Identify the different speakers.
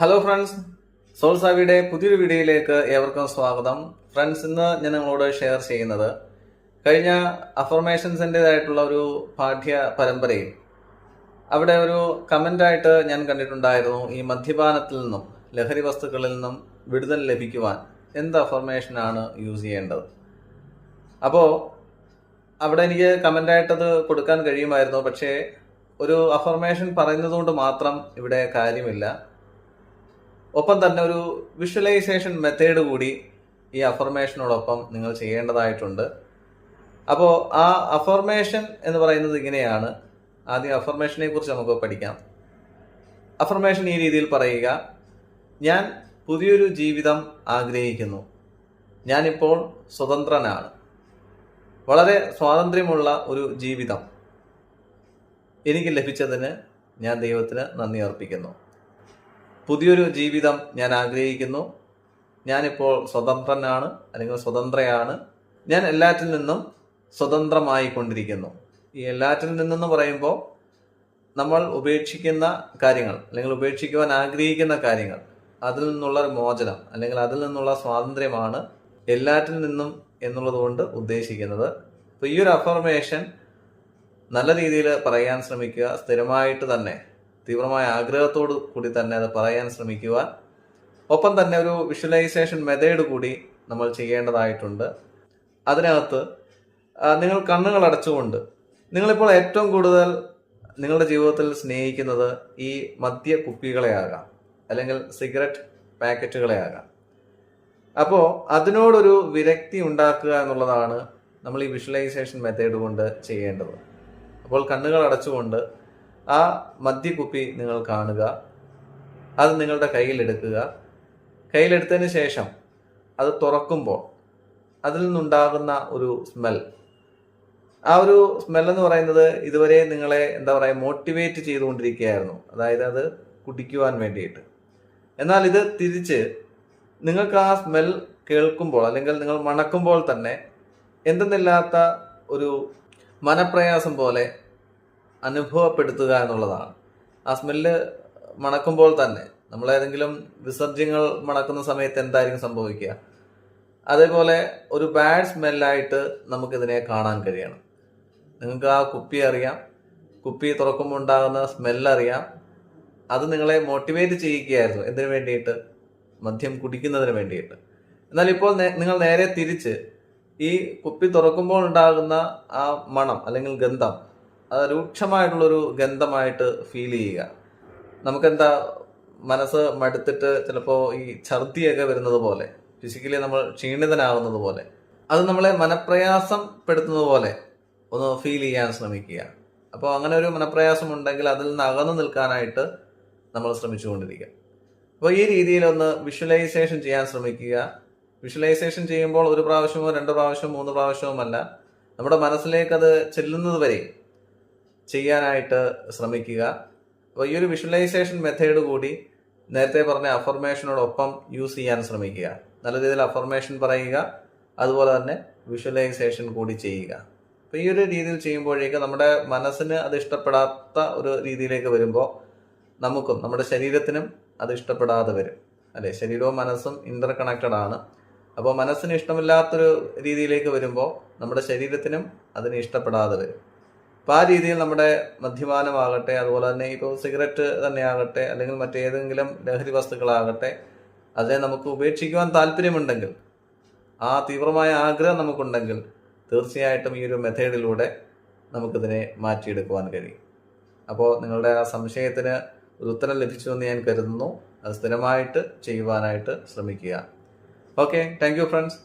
Speaker 1: Hello friends soul സാവിയുടെ പുതിയൊരു വീഡിയോയിലേക്ക് ഏവർക്കും സ്വാഗതം. ഫ്രണ്ട്സ് ഇന്ന് ഞാൻ നിങ്ങളോട് ഷെയർ ചെയ്യുന്നത് കഴിഞ്ഞ അഫർമേഷൻസിന്റെതായിട്ടുള്ള ഒരു പാഠ്യ പരമ്പരയിൽ. അവിടെ ഒരു കമന്റായിട്ട് ഞാൻ കണ്ടിട്ടുണ്ടായിരുന്നു ഈ മദ്യപാനത്തിൽ നിന്നും ലഹരി വസ്തുക്കളിൽ നിന്നും വിടുതൽ ലഭിക്കുവാൻ എന്ത് അഫർമേഷനാണ് യൂസ് ചെയ്യേണ്ടത്. അപ്പോൾ അവിടെ എനിക്ക് കമന്റായിട്ടത് കൊടുക്കാൻ കഴിയുമായിരുന്നു. പക്ഷേ ഒരു അഫർമേഷൻ പറയുന്നത് കൊണ്ട് മാത്രം ഇവിടെ കാര്യമില്ല. ഒപ്പം തന്നെ ഒരു വിഷ്വലൈസേഷൻ മെത്തേഡ് കൂടി ഈ അഫർമേഷനോടൊപ്പം നിങ്ങൾ ചെയ്യേണ്ടതായിട്ടുണ്ട്. അപ്പോൾ ആ അഫർമേഷൻ എന്ന് പറയുന്നത് ഇങ്ങനെയാണ്. ആദ്യം അഫർമേഷനെ കുറിച്ച് നമുക്ക് പഠിക്കാം. അഫർമേഷൻ ഈ രീതിയിൽ പറയുക ഞാൻ പുതിയൊരു ജീവിതം ആഗ്രഹിക്കുന്നു. ഞാനിപ്പോൾ സ്വതന്ത്രനാണ്. വളരെ സ്വാതന്ത്ര്യമുള്ള ഒരു ജീവിതം എനിക്ക് ലഭിച്ചതിന് ഞാൻ ദൈവത്തിന് നന്ദി അർപ്പിക്കുന്നു. പുതിയൊരു ജീവിതം ഞാൻ ആഗ്രഹിക്കുന്നു. ഞാനിപ്പോൾ സ്വതന്ത്രനാണ് അല്ലെങ്കിൽ സ്വതന്ത്രയാണ്. ഞാൻ എല്ലാറ്റിൽ നിന്നും സ്വതന്ത്രമായി കൊണ്ടിരിക്കുന്നു ഈ എല്ലാറ്റിൽ നിന്നെന്ന് പറയുമ്പോൾ നമ്മൾ ഉപേക്ഷിക്കുന്ന കാര്യങ്ങൾ അല്ലെങ്കിൽ ഉപേക്ഷിക്കുവാൻ ആഗ്രഹിക്കുന്ന കാര്യങ്ങൾ അതിൽ നിന്നുള്ള മോചനം അല്ലെങ്കിൽ അതിൽ നിന്നുള്ള സ്വാതന്ത്ര്യമാണ് എല്ലാറ്റിൽ നിന്നും എന്നുള്ളത് കൊണ്ട് ഉദ്ദേശിക്കുന്നത്. അപ്പോൾ ഈ ഒരു അഫർമേഷൻ നല്ല രീതിയിൽ പറയാൻ ശ്രമിക്കുക സ്ഥിരമായിട്ട് തന്നെ. തീവ്രമായ ആഗ്രഹത്തോടു കൂടി തന്നെ അത് പറയാൻ ശ്രമിക്കുക ഒപ്പം തന്നെ ഒരു വിഷ്വലൈസേഷൻ മെത്തേഡ് കൂടി നമ്മൾ ചെയ്യേണ്ടതായിട്ടുണ്ട്. അതിനകത്ത് നിങ്ങൾ കണ്ണുകൾ അടച്ചുകൊണ്ട് നിങ്ങളിപ്പോൾ ഏറ്റവും കൂടുതൽ നിങ്ങളുടെ ജീവിതത്തിൽ സ്നേഹിക്കുന്നത് ഈ മദ്യ കുപ്പികളെ ആകാം അല്ലെങ്കിൽ സിഗരറ്റ് പാക്കറ്റുകളെ ആകാം. അപ്പോൾ അതിനോടൊരു വിരക്തി ഉണ്ടാക്കുക എന്നുള്ളതാണ് നമ്മൾ ഈ വിഷ്വലൈസേഷൻ മെത്തേഡ് കൊണ്ട് ചെയ്യേണ്ടത്. അപ്പോൾ കണ്ണുകൾ അടച്ചുകൊണ്ട് ആ മദ്യക്കുപ്പി നിങ്ങൾ കാണുക. അത് നിങ്ങളുടെ കയ്യിലെടുക്കുക. കയ്യിലെടുത്തതിന് ശേഷം അത് തുറക്കുമ്പോൾ അതിൽ നിന്നുണ്ടാകുന്ന ഒരു സ്മെൽ ആ ഒരു സ്മെൽ എന്ന് പറയുന്നത് ഇതുവരെ നിങ്ങളെ എന്താ പറയുക മോട്ടിവേറ്റ് ചെയ്തുകൊണ്ടിരിക്കുകയായിരുന്നു. അതായത് അത് കുടിക്കുവാൻ വേണ്ടിയിട്ട്. എന്നാൽ ഇത് തിരിച്ച് നിങ്ങൾക്ക് ആ സ്മെൽ കേൾക്കുമ്പോൾ അല്ലെങ്കിൽ നിങ്ങൾ മണക്കുമ്പോൾ തന്നെ എന്തെന്നില്ലാത്ത ഒരു മനപ്രയാസം പോലെ അനുഭവപ്പെടുത്തുക എന്നുള്ളതാണ്. ആ സ്മെല്ല് മണക്കുമ്പോൾ തന്നെ നമ്മൾ ഏതെങ്കിലും വിസർജ്യങ്ങൾ മണക്കുന്ന സമയത്ത് എന്തായിരിക്കും സംഭവിക്കുക? അതേപോലെ ഒരു ബാഡ് സ്മെല്ലായിട്ട് നമുക്കിതിനെ കാണാൻ കഴിയണം. നിങ്ങൾക്ക് ആ കുപ്പി അറിയാം. കുപ്പി തുറക്കുമ്പോൾ ഉണ്ടാകുന്ന സ്മെല്ല് അറിയാം. അത് നിങ്ങളെ മോട്ടിവേറ്റ് ചെയ്യിക്കുകയായിരുന്നു എന്തിനു വേണ്ടിയിട്ട്? മദ്യം കുടിക്കുന്നതിന് വേണ്ടിയിട്ട്. എന്നാൽ ഇപ്പോൾ നിങ്ങൾ നേരെ തിരിച്ച് ഈ കുപ്പി തുറക്കുമ്പോൾ ഉണ്ടാകുന്ന ആ മണം അല്ലെങ്കിൽ ഗന്ധം രൂക്ഷമായിട്ടുള്ളൊരു ഗന്ധമായിട്ട് ഫീൽ ചെയ്യുക. നമുക്കെന്താ മനസ്സ് മടുത്തിട്ട് ചിലപ്പോൾ ഈ ഛർദിയൊക്കെ വരുന്നത് പോലെ ഫിസിക്കലി നമ്മൾ ക്ഷീണിതനാവുന്നത് പോലെ അത് നമ്മളെ മനപ്രയാസം പെടുത്തുന്നത് പോലെ ഒന്ന് ഫീൽ ചെയ്യാൻ ശ്രമിക്കുക. അപ്പോൾ അങ്ങനെ ഒരു മനപ്രയാസം ഉണ്ടെങ്കിൽ അതിൽ നിന്ന് അകന്നു നിൽക്കാനായിട്ട് നമ്മൾ ശ്രമിച്ചുകൊണ്ടിരിക്കുക. അപ്പോൾ ഈ രീതിയിൽ ഒന്ന് വിഷ്വലൈസേഷൻ ചെയ്യാൻ ശ്രമിക്കുക. വിഷ്വലൈസേഷൻ ചെയ്യുമ്പോൾ ഒരു പ്രാവശ്യമോ രണ്ട് പ്രാവശ്യമോ മൂന്ന് പ്രാവശ്യവുമല്ല നമ്മുടെ മനസ്സിലേക്ക് അത് ചെല്ലുന്നത് വരെ ചെയ്യാനായിട്ട് ശ്രമിക്കുക. അപ്പോൾ ഈ ഒരു വിഷ്വലൈസേഷൻ മെത്തേഡ് കൂടി നേരത്തെ പറഞ്ഞ അഫർമേഷനോടൊപ്പം യൂസ് ചെയ്യാൻ ശ്രമിക്കുക. നല്ല രീതിയിൽ അഫർമേഷൻ പറയുക അതുപോലെ തന്നെ വിഷ്വലൈസേഷൻ കൂടി ചെയ്യുക. അപ്പോൾ ഈ ഒരു രീതിയിൽ ചെയ്യുമ്പോഴേക്ക് നമ്മുടെ മനസ്സിന് അത് ഇഷ്ടപ്പെടാത്ത ഒരു രീതിയിലേക്ക് വരുമ്പോൾ നമുക്കും നമ്മുടെ ശരീരത്തിനും അത് ഇഷ്ടപ്പെടാതെ വരും. അല്ലെ? ശരീരവും മനസ്സും ഇന്റർ കണക്റ്റഡ് ആണ്. അപ്പോൾ മനസ്സിന് ഇഷ്ടമില്ലാത്തൊരു രീതിയിലേക്ക് വരുമ്പോൾ നമ്മുടെ ശരീരത്തിനും അതിന് ഇഷ്ടപ്പെടാതെ വരും. അപ്പോൾ ആ രീതിയിൽ നമ്മുടെ മദ്യപാനമാകട്ടെ അതുപോലെ തന്നെ ഇപ്പോൾ സിഗരറ്റ് തന്നെയാകട്ടെ അല്ലെങ്കിൽ മറ്റേതെങ്കിലും ലഹരി വസ്തുക്കളാകട്ടെ അതിനെ നമുക്ക് ഉപേക്ഷിക്കുവാൻ താല്പര്യമുണ്ടെങ്കിൽ ആ തീവ്രമായ ആഗ്രഹം നമുക്കുണ്ടെങ്കിൽ തീർച്ചയായിട്ടും ഈ ഒരു മെത്തേഡിലൂടെ നമുക്കിതിനെ മാറ്റിയെടുക്കുവാൻ കഴിയും. അപ്പോൾ നിങ്ങളുടെ ആ സംശയത്തിന് ഒരു ഉത്തരം ലഭിച്ചു എന്ന് ഞാൻ കരുതുന്നു. അത് സ്ഥിരമായിട്ട് ചെയ്യുവാനായിട്ട് ശ്രമിക്കുക. Okay thank you friends.